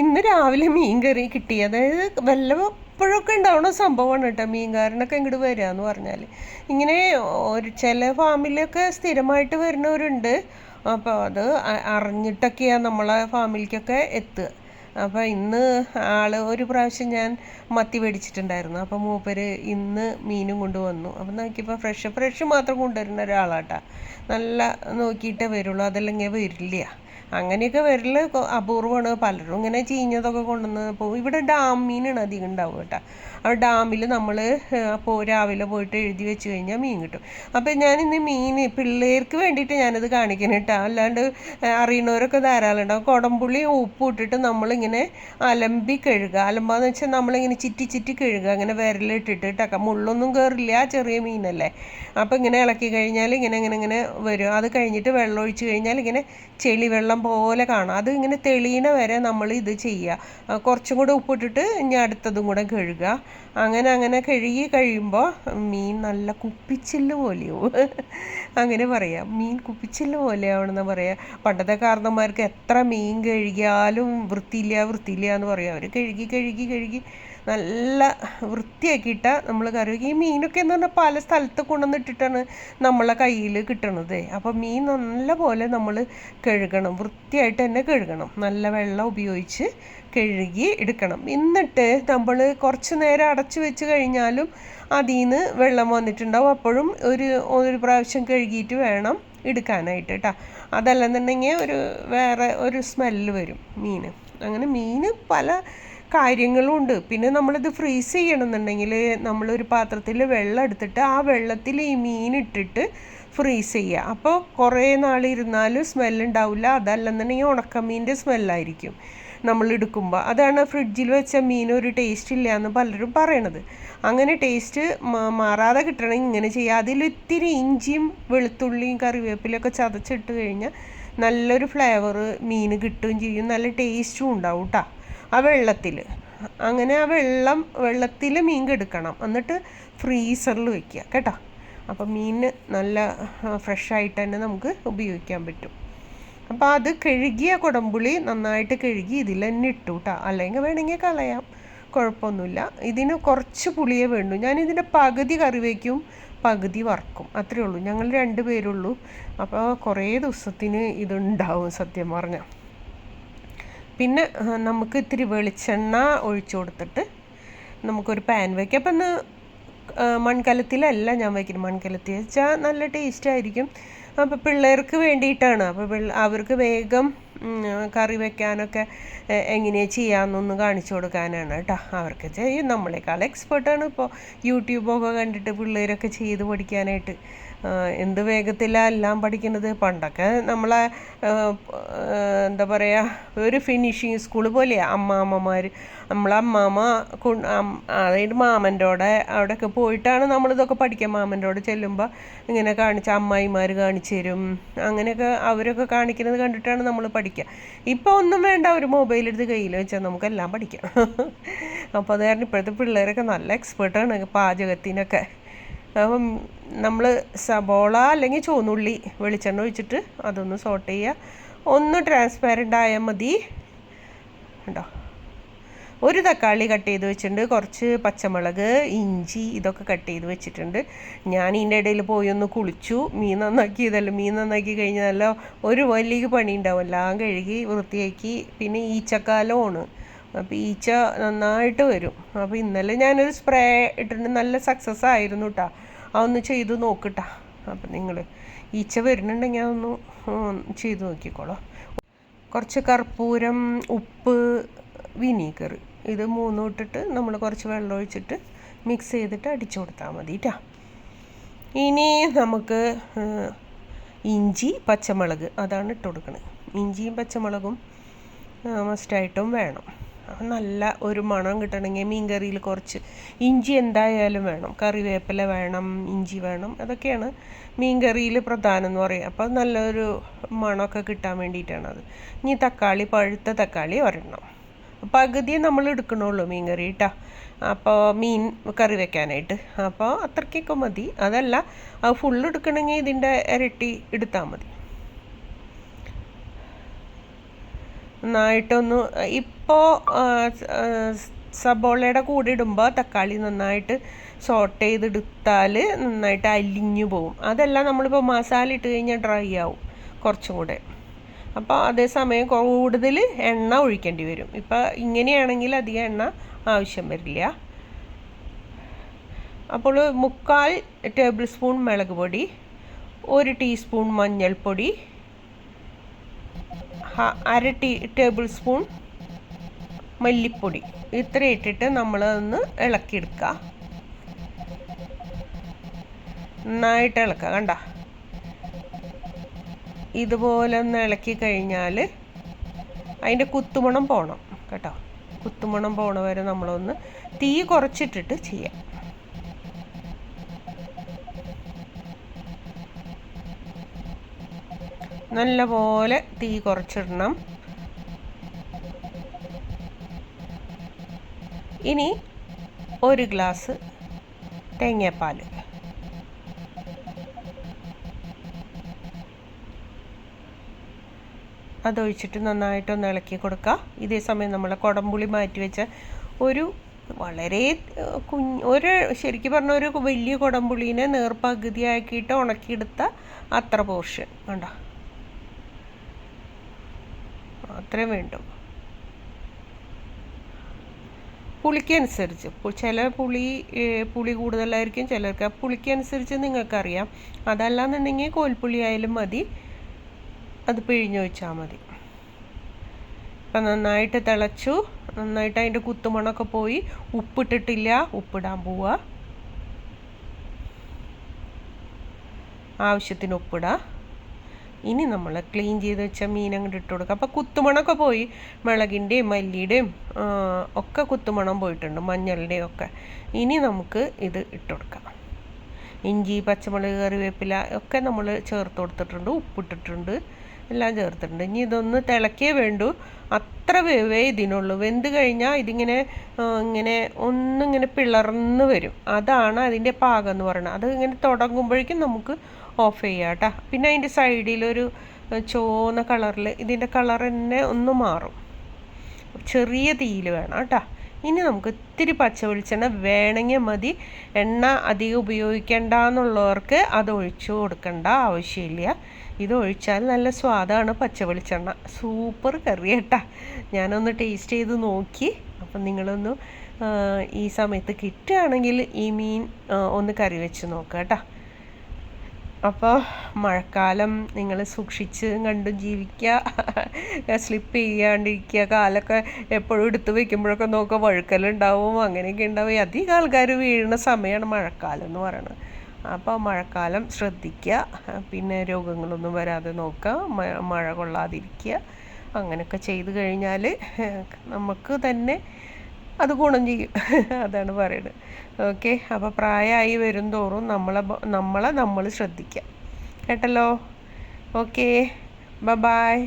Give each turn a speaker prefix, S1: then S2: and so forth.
S1: ഇന്ന് രാവിലെ മീൻ കറി കിട്ടി. അതായത് വല്ലപ്പോഴൊക്കെ ഉണ്ടാവണ സംഭവമാണ് കേട്ടോ. മീൻകാരനൊക്കെ ഇങ്ങോട്ട് വരിക എന്ന് പറഞ്ഞാൽ ഇങ്ങനെ ഒരു ചില ഫാമിലൊക്കെ സ്ഥിരമായിട്ട് വരുന്നവരുണ്ട്. അപ്പോൾ അത് അറിഞ്ഞിട്ടൊക്കെയാണ് നമ്മളെ ഫാമിലിക്കൊക്കെ എത്തുക. അപ്പോൾ ഇന്ന് ആൾ ഒരു പ്രാവശ്യം ഞാൻ മത്തി മേടിച്ചിട്ടുണ്ടായിരുന്നു. അപ്പോൾ മൂപ്പര് ഇന്ന് മീനും കൊണ്ടുവന്നു. അപ്പോൾ നോക്കിയപ്പോൾ ഫ്രഷ് ഫ്രഷ് മാത്രം കൊണ്ടുവരുന്ന ഒരാളാട്ടാ. നല്ല നോക്കിയിട്ടേ വരുള്ളൂ. അതല്ലെങ്കിൽ വരില്ല. അങ്ങനെയൊക്കെ വരൽ അപൂർവമാണ്. പലരും ഇങ്ങനെ ചീഞ്ഞതൊക്കെ കൊണ്ടുവന്ന് പോകും ഇവിടെ ഡാം മീനാണ് അധികം ഉണ്ടാവുക കേട്ടോ. ആ ഡാമിൽ നമ്മൾ അപ്പോൾ രാവിലെ പോയിട്ട് എഴുതി വെച്ച് കഴിഞ്ഞാൽ മീൻ കിട്ടും. അപ്പോൾ ഞാൻ ഇന്ന് മീൻ പിള്ളേർക്ക് വേണ്ടിയിട്ട് ഞാനത് കാണിക്കണം കേട്ടോ അല്ലാണ്ട് അറിയണവരൊക്കെ ധാരാളം ഉണ്ടാവും കുടംപുളി ഉപ്പ് ഇട്ടിട്ട് നമ്മളിങ്ങനെ അലമ്പി കഴുകുക അലമ്പാന്ന് വെച്ചാൽ നമ്മളിങ്ങനെ ചിറ്റി ചിറ്റി കഴുകുക അങ്ങനെ വിരലിട്ടിട്ട് കേട്ടോ മുള്ളൊന്നും കയറില്ല ചെറിയ മീനല്ലേ. അപ്പോൾ ഇങ്ങനെ ഇളക്കി കഴിഞ്ഞാൽ ഇങ്ങനെ ഇങ്ങനെ ഇങ്ങനെ വരും. അത് കഴിഞ്ഞിട്ട് വെള്ളം ഒഴിച്ച് കഴിഞ്ഞാൽ ഇങ്ങനെ ചെളി വെള്ളം പോലെ കാണാം. അത് ഇങ്ങനെ തെളിയണ വരെ നമ്മൾ ഇത് ചെയ്യുക കുറച്ചും കൂടെ ഉപ്പിട്ടിട്ട് ഇനി അടുത്തതും കൂടെ കഴുകുക അങ്ങനെ അങ്ങനെ കഴുകി കഴിയുമ്പോൾ മീൻ നല്ല കുപ്പിച്ചില്ല് പോലെയാവും അങ്ങനെ പറയാം. മീൻ കുപ്പിച്ചില്ല് പോലെയാവണമെന്ന് പറയാം. പണ്ടത്തെ കാരണന്മാർക്ക് എത്ര മീൻ കഴുകിയാലും വൃത്തിയില്ല വൃത്തിയില്ല എന്ന് പറയും. അവർ കഴുകി കഴുകി കഴുകി നല്ല വൃത്തിയാക്കിയിട്ട് നമ്മൾ കറി ഈ മീനൊക്കെ എന്ന് പറഞ്ഞാൽ പല സ്ഥലത്ത് കൊണ്ടുവന്നിട്ടിട്ടാണ് നമ്മളെ കയ്യിൽ കിട്ടണത്. അപ്പോൾ മീൻ നല്ല പോലെ നമ്മൾ കഴുകണം വൃത്തിയായിട്ട് തന്നെ കഴുകണം. നല്ല വെള്ളം ഉപയോഗിച്ച് കഴുകി എടുക്കണം. എന്നിട്ട് നമ്മൾ കുറച്ച് നേരം അടച്ചു വെച്ച് കഴിഞ്ഞാലും അതിൽ നിന്ന് വെള്ളം വന്നിട്ടുണ്ടാവും. അപ്പോഴും ഒരു ഒരു പ്രാവശ്യം കഴുകിയിട്ട് വേണം എടുക്കാനായിട്ട് കേട്ടോ അതല്ലെന്നുണ്ടെങ്കിൽ ഒരു വേറെ ഒരു സ്മെല്ല് വരും മീൻ അങ്ങനെ മീൻ പല കാര്യങ്ങളും ഉണ്ട്. പിന്നെ നമ്മളിത് ഫ്രീസ് ചെയ്യണമെന്നുണ്ടെങ്കിൽ നമ്മളൊരു പാത്രത്തിൽ വെള്ളം എടുത്തിട്ട് ആ വെള്ളത്തിൽ ഈ മീൻ ഇട്ടിട്ട് ഫ്രീസ് ചെയ്യുക. അപ്പോൾ കുറേ നാൾ ഇരുന്നാലും സ്മെല്ലുണ്ടാവില്ല അതല്ലെന്നുണ്ടെങ്കിൽ ഉണക്കമീന്റെ സ്മെല്ലായിരിക്കും നമ്മൾ എടുക്കുമ്പോൾ അതാണ് ഫ്രിഡ്ജിൽ വെച്ച മീൻ ഒരു ടേസ്റ്റ് ഇല്ല എന്ന് പലരും പറയണത്. അങ്ങനെ ടേസ്റ്റ് മാറാതെ കിട്ടണമെങ്കിൽ ഇങ്ങനെ ചെയ്യുക അതിൽ ഇത്തിരി ഇഞ്ചിയും വെളുത്തുള്ളിയും കറിവേപ്പിലൊക്കെ ചതച്ചിട്ട് കഴിഞ്ഞാൽ നല്ലൊരു ഫ്ലേവർ മീൻ കിട്ടുകയും ചെയ്യും. നല്ല ടേസ്റ്റും ഉണ്ടാവും കേട്ടോ ആ വെള്ളത്തിൽ അങ്ങനെ ആ വെള്ളം വെള്ളത്തിൽ മീൻ കെടുക്കണം. എന്നിട്ട് ഫ്രീസറിൽ വെക്കുക കേട്ടോ. അപ്പം മീൻ നല്ല ഫ്രഷായിട്ട് തന്നെ നമുക്ക് ഉപയോഗിക്കാൻ പറ്റും. അപ്പോൾ അത് കഴുകിയ കുടംപുളി നന്നായിട്ട് കഴുകി ഇതിൽ തന്നെ ഇട്ടു കേട്ടോ അല്ലെങ്കിൽ വേണമെങ്കിൽ കളയാം. കുഴപ്പമൊന്നുമില്ല. ഇതിന് കുറച്ച് പുളിയേ വേണ്ടു. ഞാൻ ഇതിന്റെ പകുതി കറി വയ്ക്കും പകുതി വറക്കും. അത്രേ ഉള്ളൂ. ഞങ്ങൾ രണ്ട് പേരുള്ളൂ. അപ്പോൾ കുറേ ദിവസത്തിന് ഇതുണ്ടാവും സത്യം പറഞ്ഞാൽ പിന്നെ നമുക്ക് ഇത്തിരി വെളിച്ചെണ്ണ ഒഴിച്ചു കൊടുത്തിട്ട് നമുക്കൊരു പാൻ വയ്ക്കാം അപ്പം ഇന്ന് മൺകലത്തിലല്ല ഞാൻ വയ്ക്കുന്നത് മൺകലത്തിൽ വെച്ചാൽ നല്ല ടേസ്റ്റ് ആയിരിക്കും. അപ്പോൾ പിള്ളേർക്ക് വേണ്ടിയിട്ടാണ്. അപ്പോൾ അവർക്ക് വേഗം കറി വെക്കാനൊക്കെ എങ്ങനെയാണ് ചെയ്യാമെന്നൊന്ന് കാണിച്ചു കൊടുക്കാനാണ് കേട്ടോ. അവർക്ക് ചെയ്യും. നമ്മളെക്കാൾ എക്സ്പേർട്ടാണ് ഇപ്പോൾ യൂട്യൂബൊക്കെ കണ്ടിട്ട് പിള്ളേരൊക്കെ ചെയ്ത് പഠിക്കാനായിട്ട്. എന്ത് വേഗത്തിലാണ് എല്ലാം പഠിക്കുന്നത്? പണ്ടൊക്കെ നമ്മളെ എന്താ പറയുക ഒരു ഫിനിഷിങ് സ്കൂൾ പോലെയാണ് അമ്മാമ്മമാർ നമ്മളെ അമ്മാമ്മ കൊ- അതായത് മാമന്റെ കൂടെ അവിടെയൊക്കെ പോയിട്ടാണ് നമ്മളിതൊക്കെ പഠിക്കുക. മാമന്റെ കൂടെ ചെല്ലുമ്പോൾ ഇങ്ങനെ കാണിച്ച അമ്മായിമാർ കാണിച്ചു തരും. അങ്ങനെയൊക്കെ അവരൊക്കെ കാണിക്കുന്നത് കണ്ടിട്ടാണ് നമ്മൾ പഠിക്കുക. ഇപ്പോൾ ഒന്നും വേണ്ട ഒരു മൊബൈൽ എടുത്ത് കയ്യിൽ വെച്ചാൽ നമുക്കെല്ലാം പഠിക്കാം. അപ്പോൾ അത് കാരണം ഇപ്പോഴത്തെ പിള്ളേരൊക്കെ നല്ല എക്സ്പേർട്ടാണ് പാചകത്തിനൊക്കെ. അപ്പം നമ്മൾ സബോള അല്ലെങ്കിൽ ചുവന്നുള്ളി വെളിച്ചെണ്ണ ഒഴിച്ചിട്ട് അതൊന്ന് സോട്ട് ചെയ്യുക ഒന്ന് ട്രാൻസ്പാരന്റ് ആയാൽ മതി. ഉണ്ടോ ഒരു തക്കാളി കട്ട് ചെയ്ത് വെച്ചിട്ടുണ്ട്. കുറച്ച് പച്ചമുളക് ഇഞ്ചി ഇതൊക്കെ കട്ട് ചെയ്ത് വെച്ചിട്ടുണ്ട്. ഞാൻ ഇതിന്റെ ഇടയിൽ പോയി ഒന്ന് കുളിച്ചു. മീൻ നന്നാക്കി ഇതല്ലോ മീൻ നന്നാക്കി കഴിഞ്ഞാലോ ഒരു വലിയ പണി ഉണ്ടാവും. എല്ലാം കഴുകി വൃത്തിയാക്കി. പിന്നെ ഈച്ചക്കാലമാണ് അപ്പോൾ ഈച്ച നന്നായിട്ട് വരും. അപ്പോൾ ഇന്നലെ ഞാനൊരു സ്പ്രേ ഇട്ടിട്ട് നല്ല സക്സസ് ആയിരുന്നു കേട്ടോ അതൊന്ന് ചെയ്ത് നോക്കിട്ടാ അപ്പം നിങ്ങൾ ഈച്ച വരുന്നുണ്ടെങ്കിൽ അതൊന്ന് ചെയ്തു നോക്കിക്കോളൂ. കുറച്ച് കർപ്പൂരം ഉപ്പ് വിനീഗർ ഇത് മൂന്നും ഇട്ടിട്ട് നമ്മൾ കുറച്ച് വെള്ളം ഒഴിച്ചിട്ട് മിക്സ് ചെയ്തിട്ട് അടിച്ചു കൊടുത്താൽ മതി കേട്ടോ ഇനി നമുക്ക് ഇഞ്ചി പച്ചമുളക് അതാണ് ഇട്ട് കൊടുക്കുന്നത് ഇഞ്ചിയും പച്ചമുളകും മസ്റ്റായിട്ടും വേണം. അപ്പം നല്ല ഒരു മണം കിട്ടണമെങ്കിൽ മീൻ കറിയിൽ കുറച്ച് ഇഞ്ചി എന്തായാലും വേണം കറിവേപ്പില വേണം ഇഞ്ചി വേണം അതൊക്കെയാണ് മീൻ കറിയിൽ പ്രധാനം എന്ന് പറയുക. അപ്പോൾ നല്ലൊരു മണമൊക്കെ കിട്ടാൻ വേണ്ടിയിട്ടാണ് അത്. ഇനി തക്കാളി പഴുത്ത തക്കാളി ഒരെണ്ണം. പകുതിയെ നമ്മൾ എടുക്കണുള്ളൂ മീൻ കറി കേട്ടോ. അപ്പോൾ മീൻ കറി വെക്കാനായിട്ട്. അപ്പോൾ അത്രയ്ക്കൊക്കെ മതി. അതല്ല അത് ഫുള്ള് എടുക്കണമെങ്കിൽ ഇതിന്റെ ഇരട്ടി എടുത്താൽ മതി. നന്നായിട്ടൊന്ന് ഇപ്പോൾ സബോളയുടെ കൂടെ ഇടുമ്പോൾ തക്കാളി നന്നായിട്ട് സോട്ട് ചെയ്തെടുത്താൽ നന്നായിട്ട് അലിഞ്ഞു പോകും അതെല്ലാം നമ്മളിപ്പോൾ മസാല ഇട്ട് കഴിഞ്ഞാൽ ഡ്രൈ ആവും കുറച്ചും കൂടെ. അപ്പോൾ അതേസമയം കൂടുതൽ എണ്ണ ഒഴിക്കേണ്ടി വരും. ഇപ്പോൾ ഇങ്ങനെയാണെങ്കിൽ അധികം എണ്ണ ആവശ്യം വരില്ല. അപ്പോൾ മുക്കാൽ ടേബിൾ സ്പൂൺ മുളക് പൊടി ഒരു ടീസ്പൂൺ മഞ്ഞൾപ്പൊടി അര ടീ ടേബിൾ സ്പൂൺ മല്ലിപ്പൊടി. ഇത്ര ഇട്ടിട്ട് നമ്മളൊന്ന് ഇളക്കിയെടുക്കുക നന്നായിട്ട് ഇളക്കുക കണ്ട? ഇതുപോലെ ഒന്ന് ഇളക്കി കഴിഞ്ഞാൽ അതിന്റെ കുത്തുമണം പോകണം കേട്ടോ? കുത്തുമണം പോണ വരെ നമ്മളൊന്ന് തീ കുറച്ചിട്ടിട്ട് ചെയ്യാം. നല്ല പോലെ തീ കുറച്ചിടണം. ഇനി ഒരു ഗ്ലാസ് തേങ്ങാപ്പാൽ അതൊഴിച്ചിട്ട് നന്നായിട്ടൊന്ന് ഇളക്കി കൊടുക്കുക. ഇതേ സമയം നമ്മൾ കുടംപുളി മാറ്റി വെച്ച ഒരു വളരെ കുഞ്ഞ് ഒരു ശരിക്കും പറഞ്ഞ ഒരു വലിയ കുടംപുളീനെ നേർപ്പകുതിയാക്കിയിട്ട് ഉണക്കിയെടുത്ത അത്ര പോർഷൻ. കണ്ടോ? അത്രയും വേണ്ടു. പുളിക്കനുസരിച്ച് ചില പുളി പുളി കൂടുതലായിരിക്കും ചിലർക്ക്. ആ പുളിക്കനുസരിച്ച് നിങ്ങൾക്കറിയാം. അതല്ലാന്നുണ്ടെങ്കിൽ കോൽപ്പുളി ആയാലും മതി. അത് പിഴിഞ്ഞ് വെച്ചാൽ മതി. അപ്പം നന്നായിട്ട് തിളച്ചു. നന്നായിട്ട് അതിന്റെ കുത്തുമണൊക്കെ പോയി. ഉപ്പിട്ടിട്ടില്ല. ഉപ്പിടാൻ പോവുക ആവശ്യത്തിന് ഉപ്പിടുക ഇനി നമ്മൾ ക്ലീൻ ചെയ്ത് വെച്ച മീൻ അങ്ങോട്ട് ഇട്ട് കൊടുക്കുക അപ്പോൾ കുത്തുമണമൊക്കെ പോയി. മുളകിന്റെയും മല്ലിയുടെയും ഒക്കെ കുത്തുമണം പോയിട്ടുണ്ട് മഞ്ഞളുടെയും ഒക്കെ. ഇനി നമുക്ക് ഇത് ഇട്ട് കൊടുക്കാം. ഇഞ്ചി പച്ചമുളക് കറിവേപ്പില ഒക്കെ നമ്മൾ ചേർത്ത് കൊടുത്തിട്ടുണ്ട് ഉപ്പിട്ടിട്ടുണ്ട്. എല്ലാം ചേർത്തിട്ടുണ്ട്. ഇനി ഇതൊന്ന് തിളക്കേ വേണ്ടു. അത്ര വേവേ ഇതിനുള്ളൂ. വെന്ത് കഴിഞ്ഞാൽ ഇതിങ്ങനെ ഇങ്ങനെ ഒന്നിങ്ങനെ പിളർന്ന് വരും. അതാണ് അതിന്റെ പാകം എന്ന് പറയുന്നത്. അത് ഇങ്ങനെ തുടങ്ങുമ്പോഴേക്കും നമുക്ക് ഓഫ് ചെയ്യാം കേട്ടോ. പിന്നെ അതിന്റെ സൈഡിലൊരു ചുവന്ന കളറിൽ ഇതിന്റെ കളർ തന്നെ ഒന്ന് മാറും. ചെറിയ തീയിൽ വേണം കേട്ടോ. ഇനി നമുക്ക് ഇത്തിരി പച്ച വെളിച്ചെണ്ണ വേണമെങ്കിൽ മതി. എണ്ണ അധികം ഉപയോഗിക്കേണ്ട എന്നുള്ളവർക്ക് അത് ഒഴിച്ചു കൊടുക്കേണ്ട ആവശ്യമില്ല. ഇത് ഒഴിച്ചാൽ നല്ല സ്വാദാണ് പച്ച വെളിച്ചെണ്ണ. സൂപ്പർ കറി കേട്ടാ. ഞാനൊന്ന് ടേസ്റ്റ് ചെയ്ത് നോക്കി. അപ്പം നിങ്ങളൊന്ന് ഈ സമയത്ത് കിട്ടുകയാണെങ്കിൽ ഈ മീൻ ഒന്ന് കറി വെച്ച് നോക്കാം കേട്ടോ. അപ്പോൾ മഴക്കാലം നിങ്ങൾ സൂക്ഷിച്ച് കണ്ടും ജീവിക്കുക. സ്ലിപ്പ് ചെയ്യാണ്ടിരിക്കുക. കാലൊക്കെ എപ്പോഴും എടുത്ത് വെക്കുമ്പോഴൊക്കെ നോക്കുക. വഴുക്കലുണ്ടാവും. അങ്ങനെയൊക്കെ ഉണ്ടാവും. അധികം ആൾക്കാർ വീഴുന്ന സമയമാണ് മഴക്കാലം എന്ന് പറയുന്നത് അപ്പോൾ മഴക്കാലം ശ്രദ്ധിക്കുക. പിന്നെ രോഗങ്ങളൊന്നും വരാതെ നോക്കുക. മഴ കൊള്ളാതിരിക്കുക. അങ്ങനെയൊക്കെ ചെയ്തു കഴിഞ്ഞാൽ നമുക്ക് തന്നെ അത് ഗുണം ചെയ്യും. അതാണ് പറയുന്നത് ഓക്കെ അപ്പോൾ പ്രായമായി വരും തോറും നമ്മളെ നമ്മളെ നമ്മൾ ശ്രദ്ധിക്കുക കേട്ടല്ലോ? ഓക്കെ ബ ബായ്